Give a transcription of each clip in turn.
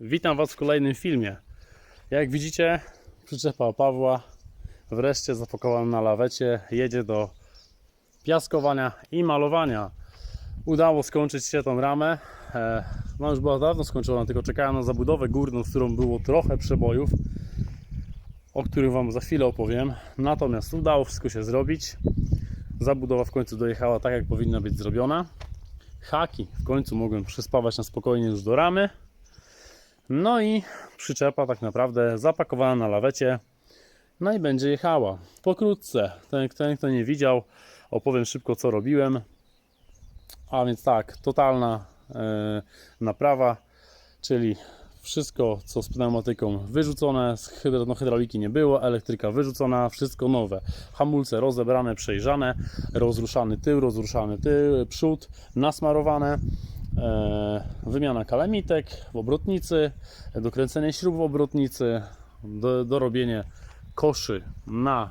Witam Was w kolejnym filmie. Jak widzicie, przyczepa Pawła wreszcie zapakowana na lawecie jedzie do piaskowania i malowania. Udało skończyć się tą ramę. E, No już była dawno skończona, tylko czekałem na zabudowę górną, z którą było trochę przebojów, o których Wam za chwilę opowiem. Natomiast udało wszystko się zrobić. Zabudowa w końcu dojechała tak, jak powinna być zrobiona. Haki w końcu mogłem przyspawać na spokojnie już do ramy. No i przyczepa tak naprawdę zapakowana na lawecie. No i będzie jechała. Pokrótce, ten, ten kto nie widział, opowiem szybko co robiłem. A więc tak, totalna e, naprawa, czyli wszystko co z pneumatyką wyrzucone, z hydro, no, hydrauliki nie było, elektryka wyrzucona, wszystko nowe. Hamulce rozebrane, przejrzane, rozruszany tył, rozruszany tył, przód, nasmarowane. E, wymiana kalemitek w obrotnicy, dokręcenie śrub w obrotnicy, do, dorobienie koszy na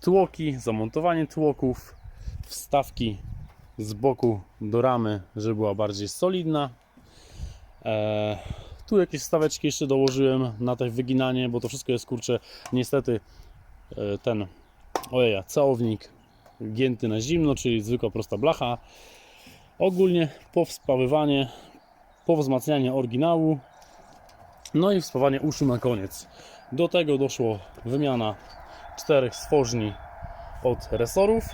tłoki, zamontowanie tłoków, wstawki z boku do ramy, żeby była bardziej solidna. E, tu jakieś staweczki jeszcze dołożyłem na te wyginanie, bo to wszystko jest kurczę, niestety e, ten ojeja, całownik gięty na zimno, czyli zwykła prosta blacha. Ogólnie powspawywanie, powzmacnianie oryginału, no i wspawanie uszu na koniec. Do tego doszło wymiana czterech stworzni od resorów.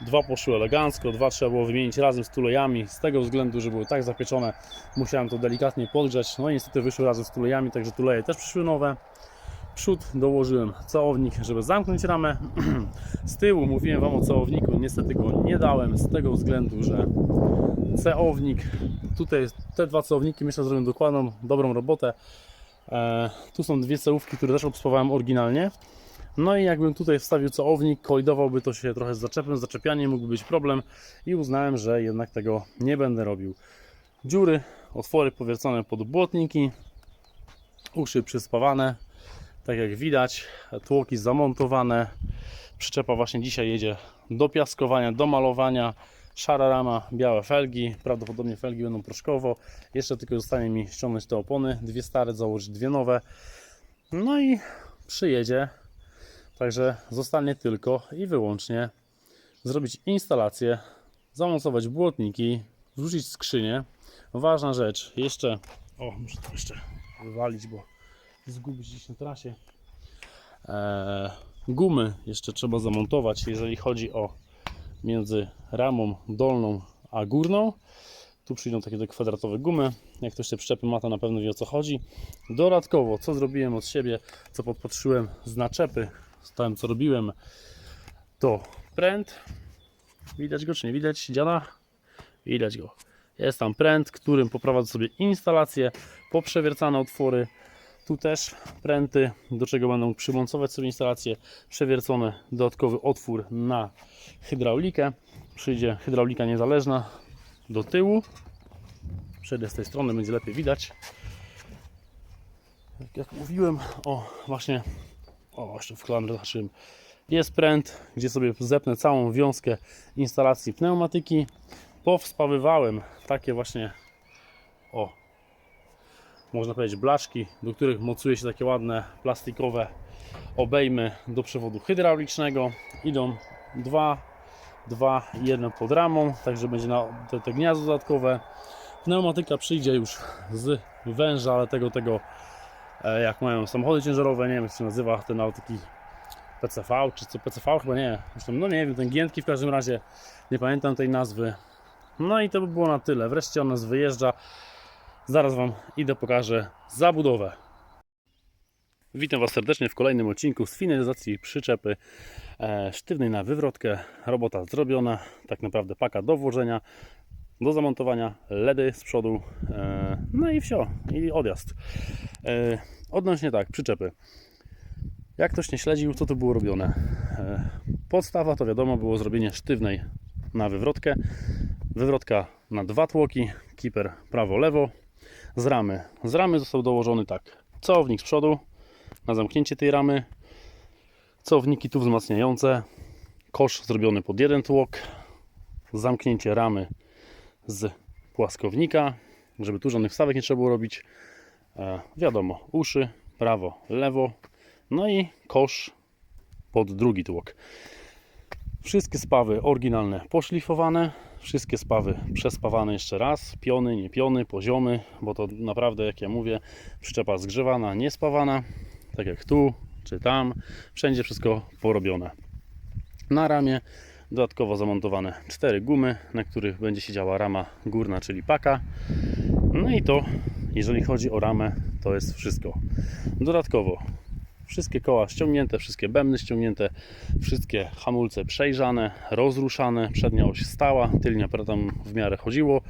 Dwa poszły elegancko, dwa trzeba było wymienić razem z tulejami, z tego względu, że były tak zapieczone, musiałem to delikatnie podgrzać. No i niestety wyszły razem z tulejami, także tuleje też przyszły nowe. Przód dołożyłem całownik, żeby zamknąć ramę. Z tyłu mówiłem Wam o całowniku, niestety go nie dałem z tego względu, że ceownik, tutaj te dwa ceowniki myślę zrobią dokładną, dobrą robotę. E, tu są dwie cełówki, które też obspawałem oryginalnie. No i jakbym tutaj wstawił ceownik, kolidowałby to się trochę z zaczepem, zaczepianie mógłby być problem i uznałem, że jednak tego nie będę robił. Dziury, otwory powiercone pod błotniki, uszy przyspawane, tak jak widać, tłoki zamontowane. Przyczepa właśnie dzisiaj jedzie do piaskowania, do malowania. Szara rama, białe felgi, prawdopodobnie felgi będą proszkowo. Jeszcze tylko zostanie mi ściągnąć te opony, dwie stare, założyć dwie nowe. No i przyjedzie. Także zostanie tylko i wyłącznie zrobić instalację, zamontować błotniki, wrzucić skrzynię. Ważna rzecz, jeszcze, o muszę to jeszcze wywalić, bo zgubić gdzieś na trasie. Eee, gumy jeszcze trzeba zamontować, jeżeli chodzi o między ramą dolną a górną. Tu przyjdą takie te kwadratowe gumy. Jak ktoś te przyczepy ma, to na pewno wie o co chodzi. Dodatkowo, co zrobiłem od siebie, co podpatrzyłem z naczepy, tym co robiłem, to pręt. Widać go czy nie widać? Dziana? Widać go. Jest tam pręt, którym poprowadzę sobie instalację, poprzewiercane otwory. Tu też pręty, do czego mógł przymocować sobie instalację. Przewiercony dodatkowy otwór na hydraulikę. Przyjdzie hydraulika niezależna do tyłu. Przejdę z tej strony, będzie lepiej widać. Jak, jak mówiłem, o właśnie, o jeszcze w zahaczyłem. Jest pręt, gdzie sobie zepnę całą wiązkę instalacji pneumatyki. Powspawywałem takie właśnie, o, można powiedzieć blaczki, do których mocuje się takie ładne plastikowe obejmy do przewodu hydraulicznego. Idą dwa, dwa i jeden pod ramą, także będzie na te, te gniazdo dodatkowe. Pneumatyka przyjdzie już z węża, ale tego, tego e, jak mają samochody ciężarowe, nie wiem jak się nazywa ten taki PCV, czy co PCV chyba nie, zresztą no nie wiem, ten giętki w każdym razie, nie pamiętam tej nazwy. No i to by było na tyle, wreszcie on nas wyjeżdża. Zaraz Wam idę pokażę zabudowę. Witam Was serdecznie w kolejnym odcinku z finalizacji przyczepy e, sztywnej na wywrotkę. Robota zrobiona, tak naprawdę paka do włożenia, do zamontowania, LEDy z przodu, e, no i wsio, i odjazd. E, odnośnie tak, przyczepy. Jak ktoś nie śledził, co tu było robione? Podstawa to wiadomo było zrobienie sztywnej na wywrotkę. Wywrotka na dwa tłoki, kiper prawo-lewo. Z ramy. Z ramy został dołożony tak. Całownik z przodu na zamknięcie tej ramy. Całowniki tu wzmacniające. Kosz zrobiony pod jeden tłok. Zamknięcie ramy z płaskownika. żeby tu żadnych wstawek nie trzeba było robić. E, wiadomo, uszy, prawo, lewo, no i kosz pod drugi tłok. Wszystkie spawy oryginalne poszlifowane, wszystkie spawy przespawane jeszcze raz, piony, nie piony, poziomy, bo to naprawdę, jak ja mówię, przyczepa zgrzewana, nie spawana, tak jak tu czy tam, wszędzie wszystko porobione. Na ramię dodatkowo zamontowane cztery gumy, na których będzie siedziała rama górna, czyli paka. No i to, jeżeli chodzi o ramę, to jest wszystko. Dodatkowo wszystkie koła ściągnięte, wszystkie bębny ściągnięte, wszystkie hamulce przejrzane, rozruszane, przednia oś stała, tylnia tam w miarę chodziło,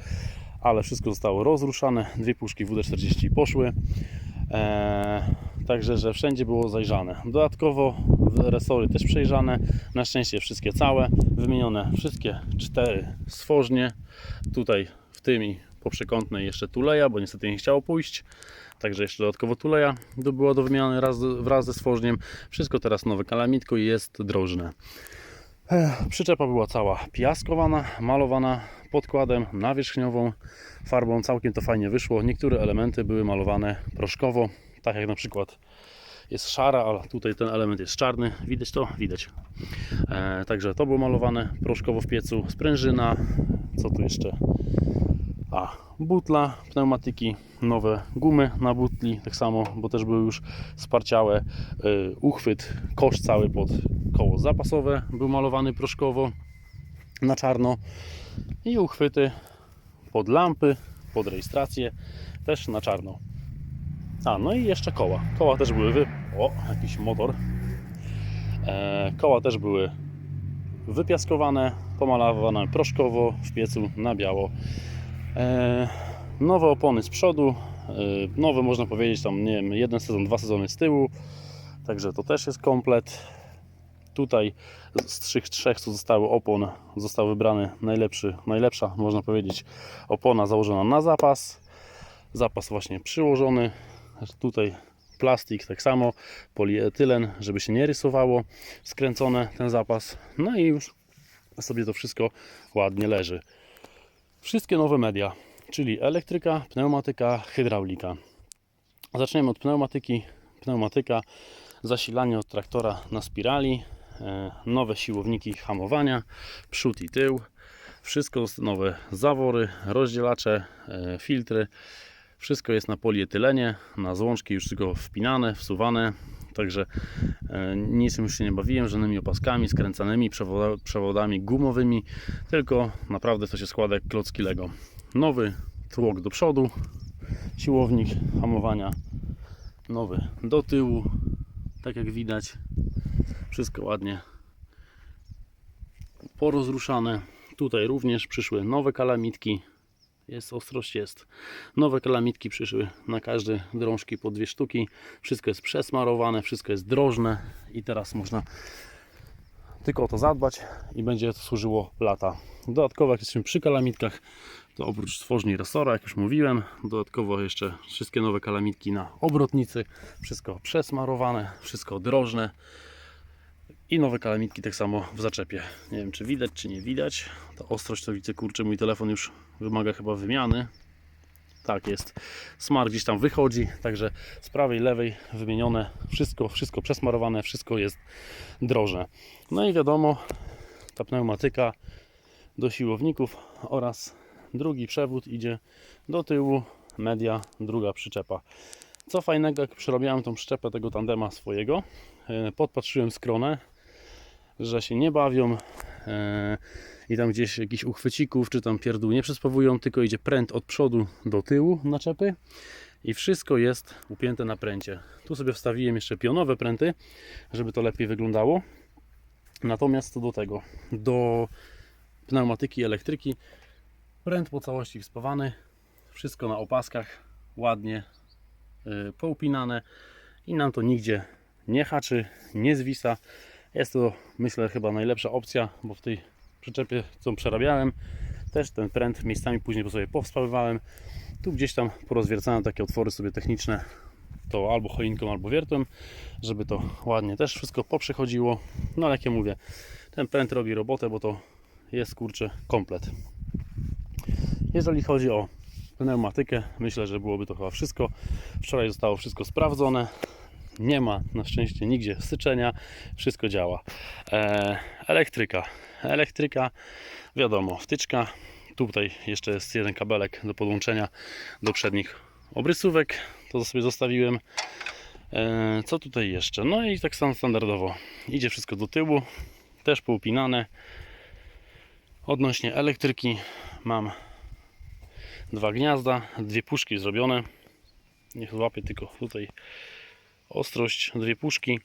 ale wszystko zostało rozruszane, dwie puszki WD-40 poszły. Eee, także, że wszędzie było zajrzane. Dodatkowo resory też przejrzane, na szczęście wszystkie całe, wymienione wszystkie cztery stworznie. Tutaj w tym i po przekątnej jeszcze tuleja, bo niestety nie chciało pójść. Także jeszcze dodatkowo tuleja była do wymiany raz, wraz ze stworzeniem. Wszystko teraz nowe kalamitko i jest drożne. Przyczepa była cała piaskowana, malowana podkładem nawierzchniową, farbą. Całkiem to fajnie wyszło. Niektóre elementy były malowane proszkowo, tak jak na przykład jest szara, ale tutaj ten element jest czarny. Widać to? Widać. E, także to było malowane proszkowo w piecu. Sprężyna, co tu jeszcze? A, butla, pneumatyki, nowe gumy na butli, tak samo, bo też były już sparciałe. Y, uchwyt, kosz cały pod koło zapasowe był malowany proszkowo na czarno i uchwyty pod lampy, pod rejestrację też na czarno. A, no i jeszcze koła. Koła też były wy... O, jakiś motor. E, koła też były wypiaskowane, pomalowane proszkowo w piecu na biało. E, nowe opony z przodu, e, nowe można powiedzieć tam, nie wiem, jeden sezon, dwa sezony z tyłu, także to też jest komplet. Tutaj z tych trzech, co zostały opon, został wybrany najlepszy, najlepsza, można powiedzieć, opona założona na zapas. Zapas właśnie przyłożony. Tutaj plastik tak samo, polietylen, żeby się nie rysowało, skręcone ten zapas. No i już sobie to wszystko ładnie leży. Wszystkie nowe media, czyli elektryka, pneumatyka, hydraulika. Zaczniemy od pneumatyki. Pneumatyka, zasilanie od traktora na spirali, e, nowe siłowniki hamowania, przód i tył. Wszystko nowe zawory, rozdzielacze, e, filtry. Wszystko jest na polietylenie, na złączki już tylko wpinane, wsuwane. Także e, niczym już się nie bawiłem, żadnymi opaskami, skręcanymi przewoda- przewodami gumowymi, tylko naprawdę to się składa jak klocki Lego. Nowy tłok do przodu, siłownik hamowania, nowy do tyłu, tak jak widać, wszystko ładnie porozruszane. Tutaj również przyszły nowe kalamitki, jest ostrość, jest. Nowe kalamitki przyszły na każde drążki po dwie sztuki. Wszystko jest przesmarowane, wszystko jest drożne i teraz można tylko o to zadbać i będzie to służyło lata. Dodatkowo jak jesteśmy przy kalamitkach, to oprócz stworzni resora, jak już mówiłem, dodatkowo jeszcze wszystkie nowe kalamitki na obrotnicy, wszystko przesmarowane, wszystko drożne i nowe kalamitki tak samo w zaczepie. Nie wiem czy widać, czy nie widać. Ta ostrość to widzę, kurczę, mój telefon już wymaga chyba wymiany. Tak jest. Smar gdzieś tam wychodzi, także z prawej, lewej wymienione, wszystko, wszystko przesmarowane, wszystko jest drożne. No i wiadomo, ta pneumatyka do siłowników oraz drugi przewód idzie do tyłu, media, druga przyczepa. Co fajnego, jak przerobiałem tą przyczepę tego tandema swojego, e, podpatrzyłem skronę, że się nie bawią e, i tam gdzieś jakichś uchwycików czy tam pierdół nie przespawują, tylko idzie pręt od przodu do tyłu naczepy i wszystko jest upięte na pręcie. Tu sobie wstawiłem jeszcze pionowe pręty, żeby to lepiej wyglądało. Natomiast co do tego, do pneumatyki elektryki, pręt po całości wspawany, wszystko na opaskach, ładnie y, poupinane i nam to nigdzie nie haczy, nie zwisa. Jest to myślę chyba najlepsza opcja, bo w tej przyczepie co przerabiałem też ten pręt miejscami później sobie powspawywałem. Tu gdzieś tam porozwiercałem takie otwory sobie techniczne, to albo choinką, albo wiertłem, żeby to ładnie też wszystko poprzechodziło. No ale jak ja mówię, ten pręt robi robotę, bo to jest kurczę komplet. Jeżeli chodzi o pneumatykę. Myślę, że byłoby to chyba wszystko. Wczoraj zostało wszystko sprawdzone. Nie ma na szczęście nigdzie syczenia. Wszystko działa. E, elektryka. Elektryka, wiadomo, wtyczka. Tutaj jeszcze jest jeden kabelek do podłączenia do przednich obrysówek. To sobie zostawiłem. E, co tutaj jeszcze? No i tak samo standardowo. Idzie wszystko do tyłu. Też poupinane. Odnośnie elektryki mam dwa gniazda, dwie puszki zrobione. Niech złapię tylko tutaj ostrość, dwie puszki.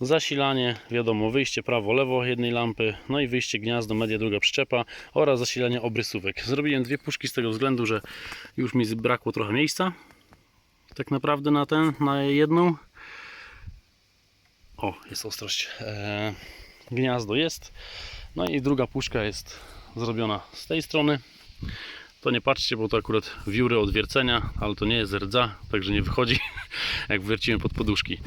Zasilanie, wiadomo, wyjście prawo, lewo jednej lampy, no i wyjście gniazdo, media, druga przyczepa oraz zasilanie obrysówek. Zrobiłem dwie puszki z tego względu, że już mi brakło trochę miejsca. Tak naprawdę na ten, na jedną. O, jest ostrość. Eee, gniazdo jest. No i druga puszka jest zrobiona z tej strony. To nie patrzcie, bo to akurat wióry od wiercenia, ale to nie jest rdza, także nie wychodzi, jak wiercimy pod poduszki.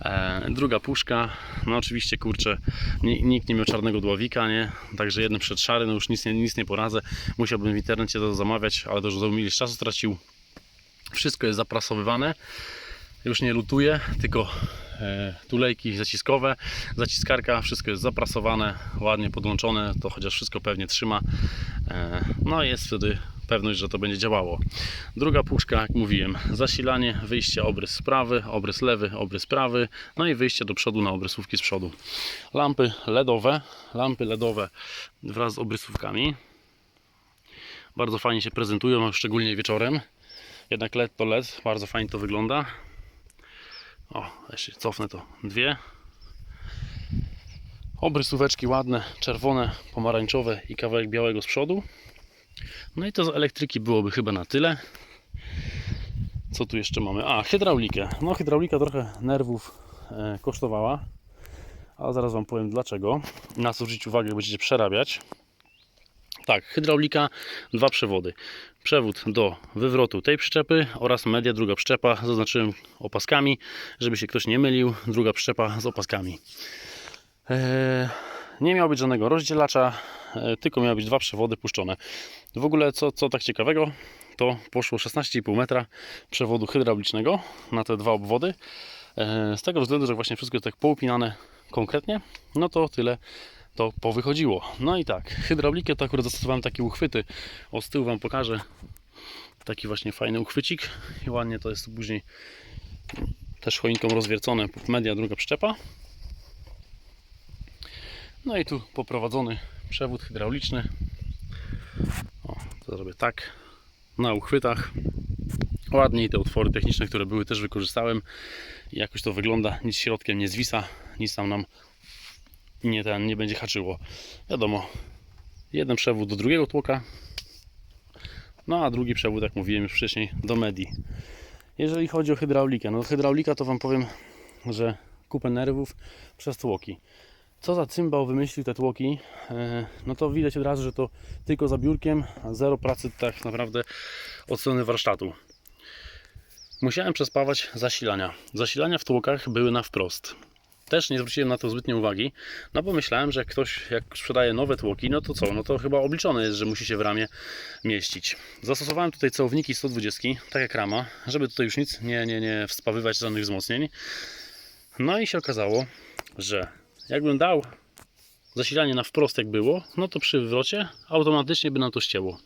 E, druga puszka, no oczywiście kurczę, ni- nikt nie miał czarnego dławika, nie? Także jeden przed szary, no już nic nie, nic nie poradzę. Musiałbym w internecie to zamawiać, ale to już za czasu stracił. Wszystko jest zaprasowywane. Już nie lutuje, tylko tulejki zaciskowe, zaciskarka, wszystko jest zaprasowane, ładnie podłączone, to chociaż wszystko pewnie trzyma. E, no jest wtedy pewność, że to będzie działało. Druga puszka, jak mówiłem, zasilanie, wyjście obrys prawy, obrys lewy, obrys prawy, no i wyjście do przodu na obrysówki z przodu. Lampy LEDowe, lampy LEDowe wraz z obrysówkami. Bardzo fajnie się prezentują, szczególnie wieczorem. Jednak LED to LED, bardzo fajnie to wygląda. O, jeszcze cofnę to. Dwie. Obrysóweczki ładne, czerwone, pomarańczowe i kawałek białego z przodu. No i to z elektryki byłoby chyba na tyle. Co tu jeszcze mamy? A, hydraulikę. No, hydraulika trochę nerwów e, kosztowała, ale zaraz Wam powiem dlaczego. Na co zwrócić uwagę, jak będziecie przerabiać. Tak, hydraulika, dwa przewody. Przewód do wywrotu tej przyczepy oraz media, druga przyczepa. Zaznaczyłem opaskami, żeby się ktoś nie mylił. Druga przyczepa z opaskami. Eee, nie miało być żadnego rozdzielacza, e, tylko miały być dwa przewody puszczone. W ogóle, co, co tak ciekawego, to poszło 16,5 metra przewodu hydraulicznego na te dwa obwody. E, Z tego względu, że właśnie wszystko jest tak poupinane konkretnie, no to tyle to powychodziło. No i tak, hydraulikę to akurat zastosowałem takie uchwyty. O z tyłu Wam pokażę. Taki właśnie fajny uchwycik i ładnie to jest później też choinką rozwiercone. Media, druga przyczepa. No i tu poprowadzony przewód hydrauliczny. O, to zrobię tak. Na uchwytach. Ładnie i te utwory techniczne, które były też wykorzystałem. Jakoś to wygląda. Nic środkiem nie zwisa. Nic tam nam nie, ten, nie będzie haczyło. Wiadomo, jeden przewód do drugiego tłoka. No a drugi przewód, jak mówiłem już wcześniej, do medii. Jeżeli chodzi o hydraulikę, no hydraulika to Wam powiem, że kupę nerwów przez tłoki co za cymbał wymyślił te tłoki, e, no to widać od razu, że to tylko za biurkiem, a zero pracy tak naprawdę od strony warsztatu. Musiałem przespawać zasilania. Zasilania w tłokach były na wprost. Też nie zwróciłem na to zbytnio uwagi, no bo myślałem, że ktoś jak sprzedaje nowe tłoki, no to co, no to chyba obliczone jest, że musi się w ramie mieścić. Zastosowałem tutaj celowniki 120, tak jak rama, żeby tutaj już nic nie, nie, nie wspawywać żadnych wzmocnień. No i się okazało, że jakbym dał zasilanie na wprost jak było, no to przy wywrocie automatycznie by nam to ścięło.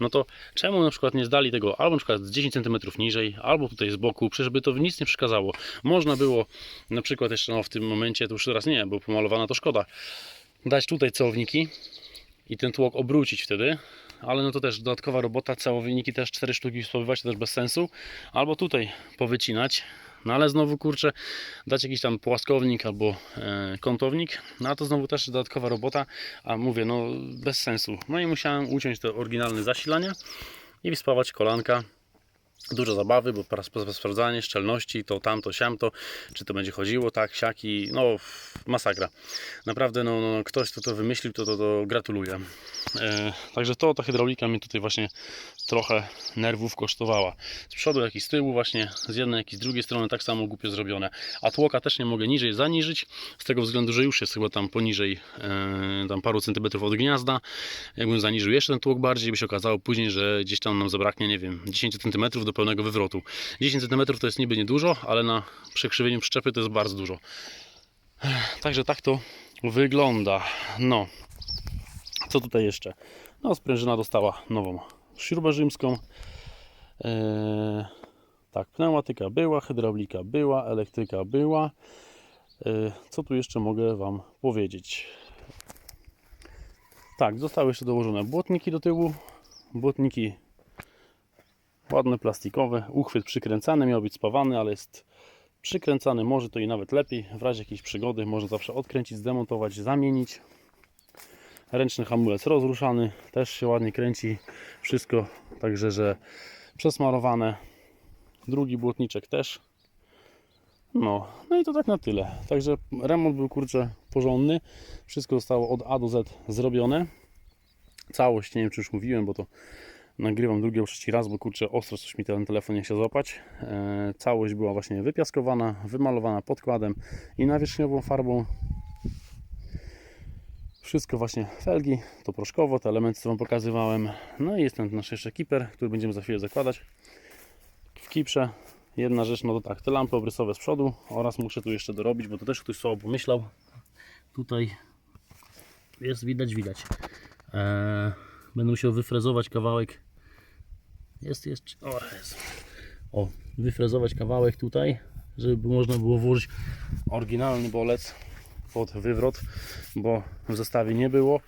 No to czemu na przykład nie zdali tego albo na przykład z 10 cm niżej, albo tutaj z boku, przecież by to w nic nie przeszkadzało. Można było na przykład jeszcze no, w tym momencie, to już teraz nie, bo pomalowana to szkoda, dać tutaj celowniki i ten tłok obrócić wtedy, ale no to też dodatkowa robota, celowniki też 4 sztuki spowywać, to też bez sensu, albo tutaj powycinać, no ale znowu kurczę, dać jakiś tam płaskownik albo e, kątownik, no a to znowu też dodatkowa robota, a mówię, no bez sensu. No i musiałem uciąć te oryginalne zasilania i wyspawać kolanka Dużo zabawy, bo sprawdzanie szczelności, to tamto, siamto, czy to będzie chodziło, tak, siaki, no masakra. Naprawdę, no, no ktoś, kto to wymyślił, to, to, to gratuluję. E, także to, ta hydraulika mnie tutaj właśnie trochę nerwów kosztowała. Z przodu, jak i z tyłu właśnie, z jednej, jak i z drugiej strony tak samo głupio zrobione. A tłoka też nie mogę niżej zaniżyć, z tego względu, że już jest chyba tam poniżej e, tam paru centymetrów od gniazda. Jakbym zaniżył jeszcze ten tłok bardziej, by się okazało później, że gdzieś tam nam zabraknie, nie wiem, 10 cm do pełnego wywrotu. 10 cm to jest niby niedużo, ale na przekrzywieniu przyczepy to jest bardzo dużo. Także tak to wygląda. No, co tutaj jeszcze? No, sprężyna dostała nową śrubę rzymską. Eee, tak, pneumatyka była, hydraulika była, elektryka była. Eee, co tu jeszcze mogę Wam powiedzieć? Tak, zostały jeszcze dołożone błotniki do tyłu. Błotniki ładne, plastikowe. Uchwyt przykręcany, miał być spawany, ale jest przykręcany. Może to i nawet lepiej. W razie jakiejś przygody można zawsze odkręcić, zdemontować, zamienić. Ręczny hamulec rozruszany, też się ładnie kręci. Wszystko, także że przesmarowane. Drugi błotniczek też. No, no i to tak na tyle. Także remont był kurczę porządny. Wszystko zostało od A do Z zrobione. Całość, nie wiem czy już mówiłem, bo to nagrywam drugi albo trzeci raz, bo kurczę ostro coś mi ten telefon nie chciał złapać. E, całość była właśnie wypiaskowana, wymalowana podkładem i nawierzchniową farbą. Wszystko właśnie felgi, to proszkowo, te elementy co Wam pokazywałem. No i jest ten nasz jeszcze kiper, który będziemy za chwilę zakładać. W kiprze jedna rzecz, no to tak, te lampy obrysowe z przodu oraz muszę tu jeszcze dorobić, bo to też ktoś słabo pomyślał. Tutaj jest widać, widać. Eee, będę musiał wyfrezować kawałek. Jest jeszcze. O, jest. o, wyfrezować kawałek tutaj, żeby można było włożyć oryginalny bolec pod wywrot, bo w zestawie nie było.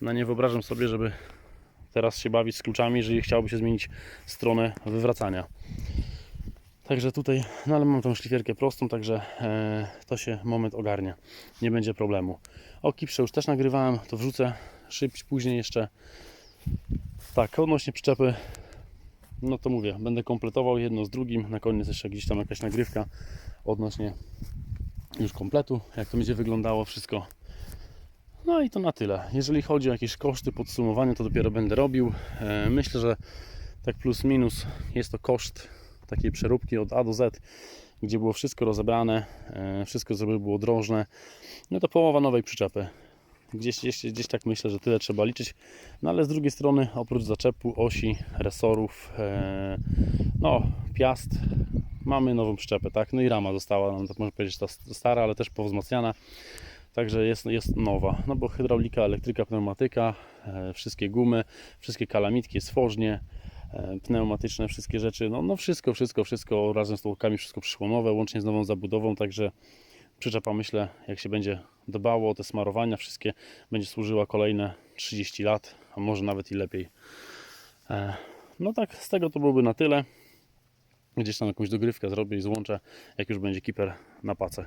No nie wyobrażam sobie, żeby teraz się bawić z kluczami, jeżeli chciałoby się zmienić stronę wywracania. Także tutaj, no ale mam tą szlifierkę prostą, także e, to się moment ogarnia. Nie będzie problemu. O kiprze już też nagrywałem, to wrzucę szybciej później jeszcze. Tak, odnośnie przyczepy, no to mówię, będę kompletował jedno z drugim. Na koniec jeszcze gdzieś tam jakaś nagrywka odnośnie już kompletu, jak to będzie wyglądało wszystko. No i to na tyle. Jeżeli chodzi o jakieś koszty, podsumowanie, to dopiero będę robił. E, Myślę, że tak plus minus jest to koszt takiej przeróbki od A do Z, gdzie było wszystko rozebrane, e, wszystko żeby było drożne. No to połowa nowej przyczepy. Gdzieś, gdzieś, gdzieś tak myślę, że tyle trzeba liczyć. No ale z drugiej strony, oprócz zaczepu, osi, resorów, e, no piast, mamy nową przyczepę, tak? No i rama została, no to można powiedzieć, ta stara, ale też powzmacniana. Także jest, jest nowa, no bo hydraulika, elektryka, pneumatyka, e, wszystkie gumy, wszystkie kalamitki, stworznie, e, pneumatyczne, wszystkie rzeczy, no, no wszystko, wszystko, wszystko razem z tłokami, wszystko przyszło nowe, łącznie z nową zabudową, także przyczepa myślę, jak się będzie dbało o te smarowania wszystkie, będzie służyła kolejne 30 lat, a może nawet i lepiej. E, No tak, z tego to byłoby na tyle. Gdzieś tam jakąś dogrywkę zrobię i złączę, jak już będzie kiper na pacę.